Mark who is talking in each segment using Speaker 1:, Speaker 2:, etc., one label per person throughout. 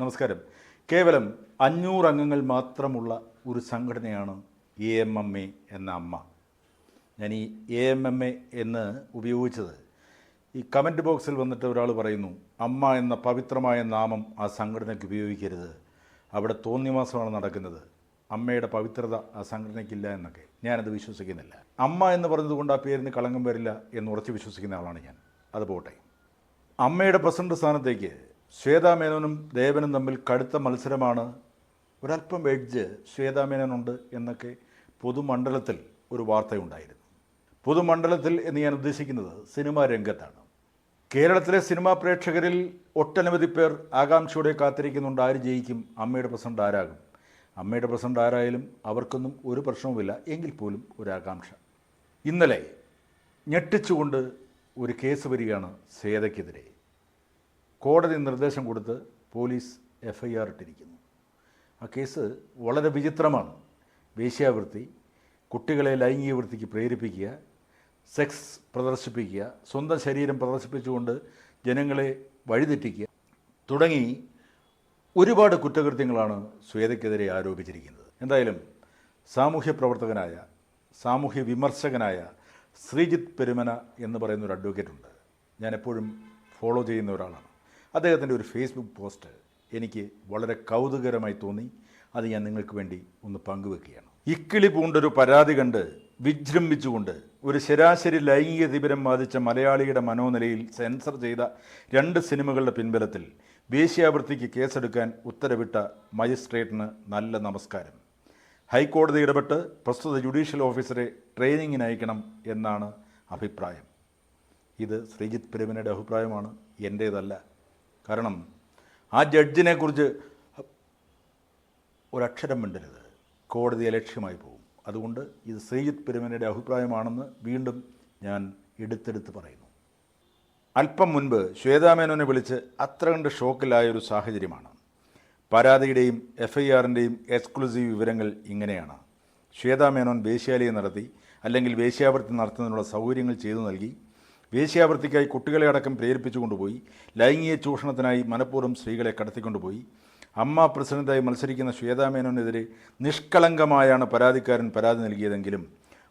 Speaker 1: നമസ്കാരം. കേവലം അഞ്ഞൂറ് അംഗങ്ങൾ മാത്രമുള്ള ഒരു സംഘടനയാണ് എ എം എം എ എന്ന അമ്മ. ഞാൻ ഈ എ എം എം എ എന്ന് ഉപയോഗിച്ചത്. ഈ കമന്റ് ബോക്സിൽ വന്നിട്ട് ഒരാൾ പറയുന്നു അമ്മ എന്ന പവിത്രമായ നാമം ആ സംഘടനയ്ക്ക് ഉപയോഗിക്കരുത്. അവിടെ തോന്നിയമാസമാണ് നടക്കുന്നത്. അമ്മയുടെ പവിത്രത ആ സംഘടനയ്ക്കില്ല എന്നൊക്കെ. ഞാനത് വിശ്വസിക്കുന്നില്ല. അമ്മ എന്ന് പറഞ്ഞതുകൊണ്ട് ആ പേരിന് കളങ്കം വരില്ല എന്ന് ഉറച്ച് വിശ്വസിക്കുന്ന ആളാണ് ഞാൻ. അത് പോട്ടെ. അമ്മയുടെ പ്രസിഡന്റ് സ്ഥാനത്തേക്ക് ശ്വേതാ മേനോനും ദേവനും തമ്മിൽ കടുത്ത മത്സരമാണ്. ഒരല്പം എഡ്ജ് ശ്വേതാ മേനോനുണ്ട് എന്നൊക്കെ പൊതുമണ്ഡലത്തിൽ ഒരു വാർത്തയുണ്ടായിരുന്നു. പൊതുമണ്ഡലത്തിൽ എന്ന് ഞാൻ ഉദ്ദേശിക്കുന്നത് സിനിമാ രംഗത്താണ്. കേരളത്തിലെ സിനിമാ പ്രേക്ഷകരിൽ ഒട്ടനവധി പേർ ആകാംക്ഷയോടെ കാത്തിരിക്കുന്നുണ്ട്. ആര് ജയിക്കും? അമ്മയുടെ പ്രസിഡന്റ് ആരാകും? അമ്മയുടെ പ്രസിഡന്റ് ആരായാലും അവർക്കൊന്നും ഒരു പ്രശ്നവുമില്ല. എങ്കിൽ പോലും ഒരു ആകാംക്ഷ. ഇന്നലെ ഞെട്ടിച്ചുകൊണ്ട് ഒരു കേസ് വരികയാണ് സേതയ്ക്കെതിരെ കോടതി നിർദ്ദേശം കൊടുത്ത് പോലീസ് എഫ് ഐ ആർ ഇട്ടിരിക്കുന്നു. ആ കേസ് വളരെ വിചിത്രമാണ്. വേശ്യാവൃത്തി കുട്ടികളെ ലൈംഗിക വൃത്തിക്ക് പ്രേരിപ്പിക്കുക സെക്സ് പ്രദർശിപ്പിക്കുക സ്വന്തം ശരീരം പ്രദർശിപ്പിച്ചുകൊണ്ട് ജനങ്ങളെ വഴിതെറ്റിക്കുക തുടങ്ങി ഒരുപാട് കുറ്റകൃത്യങ്ങളാണ് ശ്വേതയ്ക്കെതിരെ ആരോപിച്ചിരിക്കുന്നത്. എന്തായാലും സാമൂഹ്യ പ്രവർത്തകനായ സാമൂഹ്യ വിമർശകനായ ശ്രീജിത്ത് പെരുമന എന്ന് പറയുന്ന ഒരു അഡ്വക്കേറ്റ് ഉണ്ട്. ഞാൻ എപ്പോഴും ഫോളോ ചെയ്യുന്ന ഒരാളാണ്. അദ്ദേഹത്തിന്റെ ഒരു ഫേസ്ബുക്ക് പോസ്റ്റ് എനിക്ക് വളരെ കൗതുകരമായി തോന്നി. അത് ഞാൻ നിങ്ങൾക്ക് വേണ്ടി ഒന്ന് പങ്കുവെക്കുകയാണ്. ഇക്കിളി പൂണ്ടൊരു പരാതി കണ്ട് വിജൃംഭിച്ചുകൊണ്ട് ഒരു ശരാശരി ലൈംഗിക തിമിരം ബാധിച്ച മലയാളിയുടെ മനോനിലയിൽ സെൻസർ ചെയ്ത രണ്ട് സിനിമകളുടെ പിൻബലത്തിൽ വേശ്യാവൃത്തിക്ക് കേസെടുക്കാൻ ഉത്തരവിട്ട മജിസ്ട്രേറ്റിന് നല്ല നമസ്കാരം. ഹൈക്കോടതി ഇടപെട്ട് പ്രസ്തുത ജുഡീഷ്യൽ ഓഫീസറെ ട്രെയിനിങ്ങിന് അയക്കണം എന്നാണ് അഭിപ്രായം. ഇത് ശ്രീജിത്ത് പെരുമനയുടെ അഭിപ്രായമാണ്. എന്റേതല്ല. കാരണം ആ ജഡ്ജിനെ കുറിച്ച് ഒരക്ഷരം മിണ്ടരുത്. കോടതി അലക്ഷ്യമായി പോകും. അതുകൊണ്ട് ഇത് ശ്രീജിത്ത് പെരുമനയുടെ അഭിപ്രായമാണെന്ന് വീണ്ടും ഞാൻ എടുത്തെടുത്ത് പറയുന്നു. അല്പം മുൻപ് ശ്വേതാമേനോനെ വിളിച്ച് അത്ര കണ്ട് ഷോക്കിലായ ഒരു സാഹചര്യമാണ്. പരാതിയുടെയും എഫ് ഐ ആറിന്റെയും എക്സ്ക്ലൂസീവ് വിവരങ്ങൾ ഇങ്ങനെയാണ്. ശ്വേതാമേനോൻ വേശ്യാലയം നടത്തി അല്ലെങ്കിൽ വേശ്യാവൃത്തി നടത്തുന്നതിനുള്ള സൗകര്യങ്ങൾ ചെയ്തു നൽകി വേശ്യാവൃത്തിക്കായി കുട്ടികളെ അടക്കം പ്രേരിപ്പിച്ചുകൊണ്ടുപോയി ലൈംഗിക ചൂഷണത്തിനായി മനഃപൂർവം സ്ത്രീകളെ കടത്തിക്കൊണ്ടുപോയി. അമ്മ പ്രസിഡന്റായി മത്സരിക്കുന്ന ശ്വേതാമേനോനെതിരെ നിഷ്കളങ്കമായാണ് പരാതിക്കാരൻ പരാതി നൽകിയതെങ്കിലും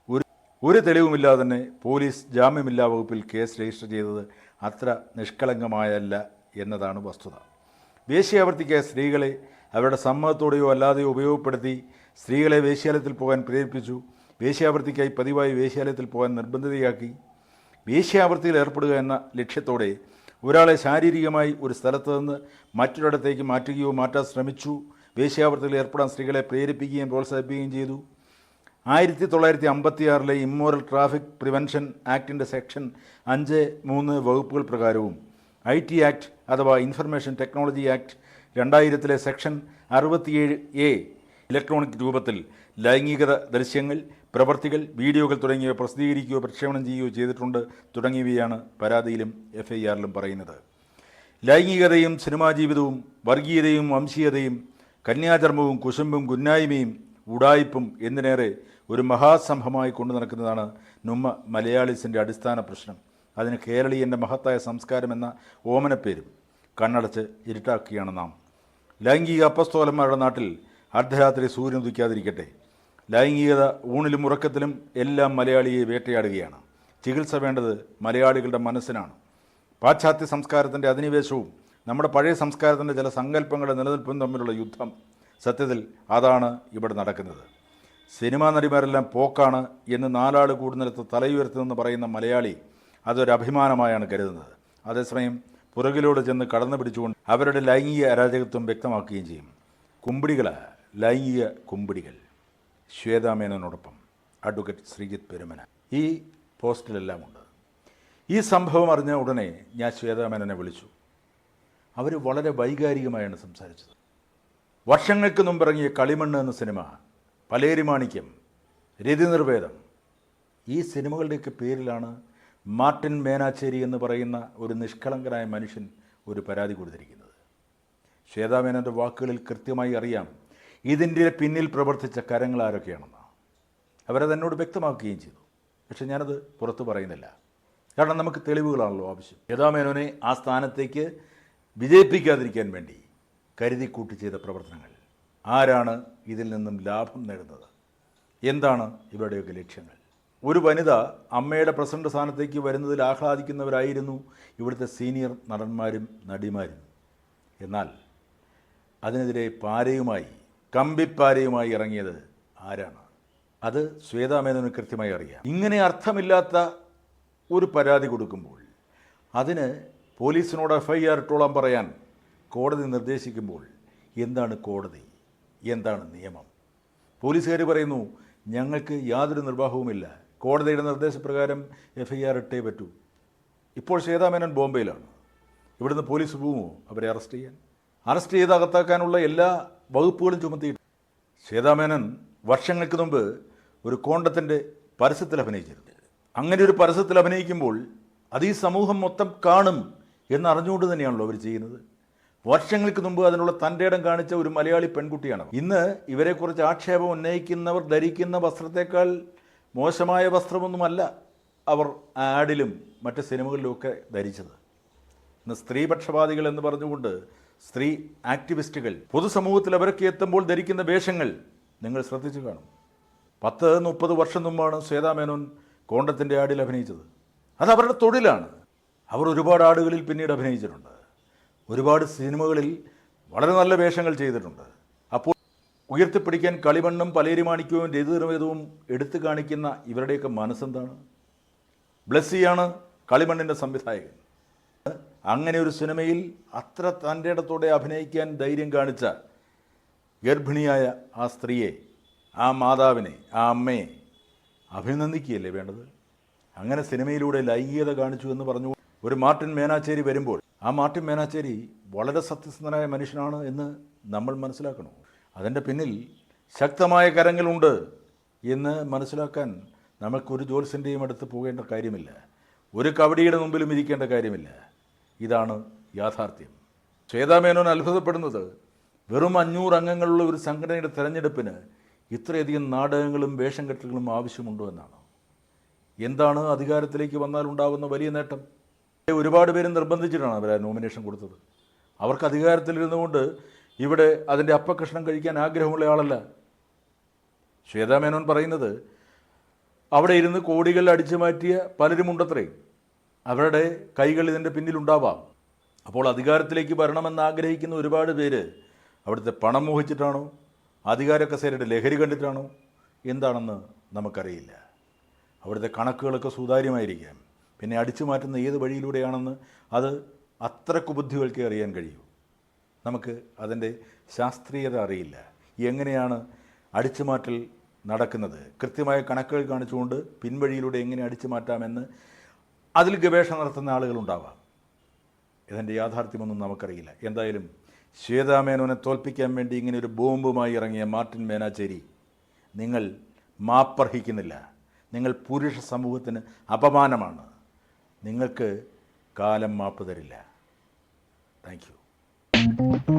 Speaker 1: ഒരു ഒരു തെളിവുമില്ലാതെ തന്നെ പോലീസ് ജാമ്യമില്ലാ വകുപ്പിൽ കേസ് രജിസ്റ്റർ ചെയ്തത് അത്ര നിഷ്കളങ്കമായല്ല എന്നതാണ് വസ്തുത. വേശ്യാവൃത്തിക്കായ സ്ത്രീകളെ അവരുടെ സമ്മതത്തോടെയോ അല്ലാതെയോ ഉപയോഗപ്പെടുത്തി സ്ത്രീകളെ വേശ്യാലയത്തിൽ പോകാൻ പ്രേരിപ്പിച്ചു. വേശ്യാവൃത്തിക്കായി പതിവായി വേശ്യാലയത്തിൽ പോകാൻ നിർബന്ധിതയാക്കി. വേശ്യാവൃത്തിയിൽ ഏർപ്പെടുക എന്ന ലക്ഷ്യത്തോടെ ഒരാളെ ശാരീരികമായി ഒരു സ്ഥലത്ത് നിന്ന് മറ്റൊരിടത്തേക്ക് മാറ്റുകയോ മാറ്റാൻ ശ്രമിച്ചു. വേശ്യാവൃത്തിയിൽ ഏർപ്പെടാൻ സ്ത്രീകളെ പ്രേരിപ്പിക്കുകയും പ്രോത്സാഹിപ്പിക്കുകയും ചെയ്തു. ആയിരത്തി തൊള്ളായിരത്തി അമ്പത്തി ആറിലെ ഇമ്മോറൽ ട്രാഫിക് പ്രിവെൻഷൻ ആക്ടിന്റെ സെക്ഷൻ അഞ്ച് മൂന്ന് വകുപ്പുകൾ പ്രകാരവും ഐ ടി ആക്ട് അഥവാ ഇൻഫർമേഷൻ ടെക്നോളജി ആക്ട് രണ്ടായിരത്തിലെ സെക്ഷൻ അറുപത്തിയേഴ് എ ഇലക്ട്രോണിക് രൂപത്തിൽ ലൈംഗികത ദൃശ്യങ്ങൾ പ്രവർത്തികൾ വീഡിയോകൾ തുടങ്ങിയവ പ്രസിദ്ധീകരിക്കുകയോ പ്രക്ഷേപണം ചെയ്യുകയോ ചെയ്തിട്ടുണ്ട് തുടങ്ങിയവയാണ് പരാതിയിലും എഫ് ഐ ആറിലും പറയുന്നത്. ലൈംഗികതയും സിനിമാ ജീവിതവും വർഗീയതയും വംശീയതയും കന്യാചർമ്മവും കുശുമ്പും കുന്നായ്മയും ഉടായ്പും എന്തിനേറെ ഒരു മഹാസംഭമായി കൊണ്ടു നടക്കുന്നതാണ് നുമ്മ മലയാളീസിന്റെ അടിസ്ഥാന പ്രശ്നം. അതിന് കേരളീയന്റെ മഹത്തായ സംസ്കാരം എന്ന ഓമനപ്പേരും കണ്ണടച്ച് ഇരുട്ടാക്കുകയാണ് നാം. ലൈംഗിക അപ്പസ്തോലന്മാരുടെ നാട്ടിൽ അർദ്ധരാത്രി സൂര്യൻ ഉദിക്കാതിരിക്കട്ടെ. ലൈംഗികത ഊണിലും ഉറക്കത്തിലും എല്ലാം മലയാളിയെ വേട്ടയാടുകയാണ്. ചികിത്സ വേണ്ടത് മലയാളികളുടെ മനസ്സിനാണ്. പാശ്ചാത്യ സംസ്കാരത്തിന്റെ അധിനിവേശവും നമ്മുടെ പഴയ സംസ്കാരത്തിന്റെ ചില സങ്കല്പങ്ങളുടെ നിലനിൽപ്പും തമ്മിലുള്ള യുദ്ധം സത്യത്തിൽ അതാണ് ഇവിടെ നടക്കുന്നത്. സിനിമാ നടിമാരെല്ലാം പോക്കാണ് എന്ന് നാലാൾ കൂടുന്നിടത്ത് തലയുയർത്തുമെന്ന് പറയുന്ന മലയാളി അതൊരു അഭിമാനമായാണ് കരുതുന്നത്. അതേസമയം പുറകിലൂടെ ചെന്ന് കടന്നു പിടിച്ചുകൊണ്ട് അവരുടെ ലൈംഗിക അരാജകത്വം വ്യക്തമാക്കുകയും ചെയ്യും. കുമ്പിടികൾ ലൈംഗിക കുമ്പിടികൾ ശ്വേതാമേനോടൊപ്പം അഡ്വക്കേറ്റ് ശ്രീജിത്ത് പെരുമന. ഈ പോസ്റ്റിലെല്ലാം ഉണ്ട്. ഈ സംഭവം അറിഞ്ഞ ഉടനെ ഞാൻ ശ്വേതാമേനനെ വിളിച്ചു. അവർ വളരെ വൈകാരികമായാണ് സംസാരിച്ചത്. വർഷങ്ങൾക്ക് മുമ്പിറങ്ങിയ കളിമണ്ണ് എന്ന സിനിമ പലേരിമാണിക്യം രതിനിർവേദം ഈ സിനിമകളുടെയൊക്കെ പേരിലാണ് മാർട്ടിൻ മേനാച്ചേരി എന്ന് പറയുന്ന ഒരു നിഷ്കളങ്കനായ മനുഷ്യൻ ഒരു പരാതി കൊടുത്തിരിക്കുന്നത്. ശ്വേതാമേനന്റെ വാക്കുകളിൽ കൃത്യമായി അറിയാം ഇതിന്റെ പിന്നിൽ പ്രവർത്തിച്ച കരങ്ങൾ ആരൊക്കെയാണെന്ന് അവരത് എന്നോട് വ്യക്തമാക്കുകയും ചെയ്തു. പക്ഷെ ഞാനത് പുറത്തു പറയുന്നില്ല. കാരണം നമുക്ക് തെളിവുകളാണല്ലോ ആവശ്യം. യഥാമേനോനെ ആ സ്ഥാനത്തേക്ക് വിജയിപ്പിക്കാതിരിക്കാൻ വേണ്ടി കരുതി കൂട്ടി ചെയ്ത പ്രവർത്തനങ്ങൾ. ആരാണ് ഇതിൽ നിന്നും ലാഭം നേടുന്നത്? എന്താണ് ഇവരുടെയൊക്കെ ലക്ഷ്യങ്ങൾ? ഒരു വനിത അമ്മയുടെ പ്രസിഡന്റ് സ്ഥാനത്തേക്ക് വരുന്നതിൽ ആഹ്ലാദിക്കുന്നവരായിരുന്നു ഇവിടുത്തെ സീനിയർ നടന്മാരും നടിമാരും. എന്നാൽ അതിനെതിരെ പാരയുമായി കമ്പിപ്പാരയുമായി ഇറങ്ങിയത് ആരാണ്? അത് ശ്വേതാമേനോന് കൃത്യമായി അറിയാം. ഇങ്ങനെ അർത്ഥമില്ലാത്ത ഒരു പരാതി കൊടുക്കുമ്പോൾ അതിന് പോലീസിനോട് എഫ് ഐ ആർ പറയാൻ കോടതി നിർദ്ദേശിക്കുമ്പോൾ എന്താണ് കോടതി? എന്താണ് നിയമം? പോലീസുകാർ പറയുന്നു ഞങ്ങൾക്ക് യാതൊരു നിർവാഹവുമില്ല. കോടതിയുടെ നിർദ്ദേശപ്രകാരം എഫ് ഐ ആർ ഇട്ടേ പറ്റൂ. ഇപ്പോൾ ശ്വേതാമേനോൻ ബോംബെയിലാണ്. ഇവിടുന്ന് പോലീസ് പോകുമോ അവരെ അറസ്റ്റ് ചെയ്യാൻ? അറസ്റ്റ് ചെയ്ത് അകത്താക്കാനുള്ള എല്ലാ വകുപ്പുകളും ചുമത്തിയിട്ട് സീതാമേനൻ വർഷങ്ങൾക്ക് മുമ്പ് ഒരു കോണ്ടത്തിന്റെ പരസ്യത്തിൽ അഭിനയിച്ചിരുന്നു. അങ്ങനെ ഒരു പരസ്യത്തിൽ അഭിനയിക്കുമ്പോൾ അത് ഈ സമൂഹം മൊത്തം കാണും എന്നറിഞ്ഞുകൊണ്ട് തന്നെയാണല്ലോ അവർ ചെയ്യുന്നത്. വർഷങ്ങൾക്ക് മുമ്പ് അതിനുള്ള തന്റെ ഇടം കാണിച്ച ഒരു മലയാളി പെൺകുട്ടിയാണ് ഇന്ന് ഇവരെക്കുറിച്ച് ആക്ഷേപം ഉന്നയിക്കുന്നവർ ധരിക്കുന്ന വസ്ത്രത്തേക്കാൾ മോശമായ വസ്ത്രമൊന്നുമല്ല അവർ ആഡിലും മറ്റ് സിനിമകളിലുമൊക്കെ ധരിച്ചത്. ഇന്ന് സ്ത്രീപക്ഷപാതികൾ എന്ന് പറഞ്ഞുകൊണ്ട് സ്ത്രീ ആക്ടിവിസ്റ്റുകൾ പൊതുസമൂഹത്തിൽ അവരൊക്കെ എത്തുമ്പോൾ ധരിക്കുന്ന വേഷങ്ങൾ നിങ്ങൾ ശ്രദ്ധിച്ചു കാണും. പത്ത് മുപ്പത് വർഷം മുമ്പാണ് ശ്വേതാമേനോൻ കോണ്ടത്തിന്റെ ആടിൽ അഭിനയിച്ചത്. അത് അവരുടെ തൊഴിലാണ്. അവർ ഒരുപാട് ആടുകളിൽ പിന്നീട് അഭിനയിച്ചിട്ടുണ്ട്. ഒരുപാട് സിനിമകളിൽ വളരെ നല്ല വേഷങ്ങൾ ചെയ്തിട്ടുണ്ട്. അപ്പോൾ ഉയർത്തിപ്പിടിക്കാൻ കളിമണ്ണും പലേരിമാണിക്യവും രതിനിർവേദവും എടുത്തു കാണിക്കുന്ന ഇവരുടെയൊക്കെ മനസ്സെന്താണ്? ബ്ലസ്സിയാണ് കളിമണ്ണിന്റെ സംവിധായകൻ. അങ്ങനെ ഒരു സിനിമയിൽ അത്ര തന്റെ ഇടത്തോടെ അഭിനയിക്കാൻ ധൈര്യം കാണിച്ച ഗർഭിണിയായ ആ സ്ത്രീയെ ആ മാതാവിനെ ആ അമ്മയെ അഭിനന്ദിക്കുകയല്ലേ വേണ്ടത്? അങ്ങനെ സിനിമയിലൂടെ ലൈംഗികത കാണിച്ചു എന്ന് പറഞ്ഞു. ഒരു മാർട്ടിൻ മേനാച്ചേരി വരുമ്പോൾ ആ മാർട്ടിൻ മേനാച്ചേരി വളരെ സത്യസന്ധനായ മനുഷ്യനാണ് എന്ന് നമ്മൾ മനസ്സിലാക്കണം. അതിന്റെ പിന്നിൽ ശക്തമായ കരങ്ങളുണ്ട് എന്ന് മനസ്സിലാക്കാൻ നമുക്കൊരു ജോത്സ്യന്റെയും അടുത്ത് പോകേണ്ട കാര്യമില്ല. ഒരു കവടിയുടെ മുമ്പിലും ഇരിക്കേണ്ട കാര്യമില്ല. ഇതാണ് യാഥാർത്ഥ്യം. ശ്വേതാമേനോൻ അത്ഭുതപ്പെടുന്നത് വെറും അഞ്ഞൂറ് അംഗങ്ങളുള്ള ഒരു സംഘടനയുടെ തെരഞ്ഞെടുപ്പിന് ഇത്രയധികം നാടകങ്ങളും വേഷം കെട്ടലുകളും ആവശ്യമുണ്ടോ എന്നാണ്. എന്താണ് അധികാരത്തിലേക്ക് വന്നാൽ ഉണ്ടാകുന്ന വലിയ നേട്ടം? ഒരുപാട് പേര് നിർബന്ധിച്ചിട്ടാണ് അവർ നോമിനേഷൻ കൊടുത്തത്. അവർക്ക് അധികാരത്തിലിരുന്നുകൊണ്ട് ഇവിടെ അതിന്റെ അപ്പകഷ്ണം കഴിക്കാൻ ആഗ്രഹമുള്ള ആളല്ല. ശ്വേതാമേനോൻ പറയുന്നത് അവിടെ ഇരുന്ന് കോടികൾ അടിച്ചു മാറ്റിയ പലരുമുണ്ടത്രേ. അവരുടെ കൈകൾ ഇതിന്റെ പിന്നിലുണ്ടാവാം. അപ്പോൾ അധികാരത്തിലേക്ക് വരണമെന്ന് ആഗ്രഹിക്കുന്ന ഒരുപാട് പേര് അവിടുത്തെ പണം മോഹിച്ചിട്ടാണോ? അധികാര കസേരയുടെ ലഹരി കണ്ടിട്ടാണോ? എന്താണെന്ന് നമുക്കറിയില്ല. അവിടുത്തെ കണക്കുകളൊക്കെ സുതാര്യമായിരിക്കാം. പിന്നെ അടിച്ചു മാറ്റുന്ന ഏത് വഴിയിലൂടെയാണെന്ന് അത് അത്രയ്ക്ക് ബുദ്ധികൾക്ക് അറിയാൻ കഴിയൂ. നമുക്ക് അതിന്റെ ശാസ്ത്രീയത അറിയില്ല. എങ്ങനെയാണ് അടിച്ചുമാറ്റൽ നടക്കുന്നത്? കൃത്യമായ കണക്കുകൾ കാണിച്ചുകൊണ്ട് പിൻവഴിയിലൂടെ എങ്ങനെ അടിച്ചു മാറ്റാമെന്ന് അതിൽ ഗവേഷണം നടത്തുന്ന ആളുകളുണ്ടാവാം ഇതിന്റെ യാഥാർത്ഥ്യമൊന്നും നമുക്കറിയില്ല. എന്തായാലും ശ്വേതാമേനോനെ തോൽപ്പിക്കാൻ വേണ്ടി ഇങ്ങനെ ഒരു ബോംബുമായി ഇറങ്ങിയ മാർട്ടിൻ മേനാച്ചേരി നിങ്ങൾ മാപ്പർഹിക്കുന്നില്ല. നിങ്ങൾ പുരുഷ സമൂഹത്തിന് അപമാനമാണ്. നിങ്ങൾക്ക് കാലം മാപ്പ് തരില്ല. Thank you.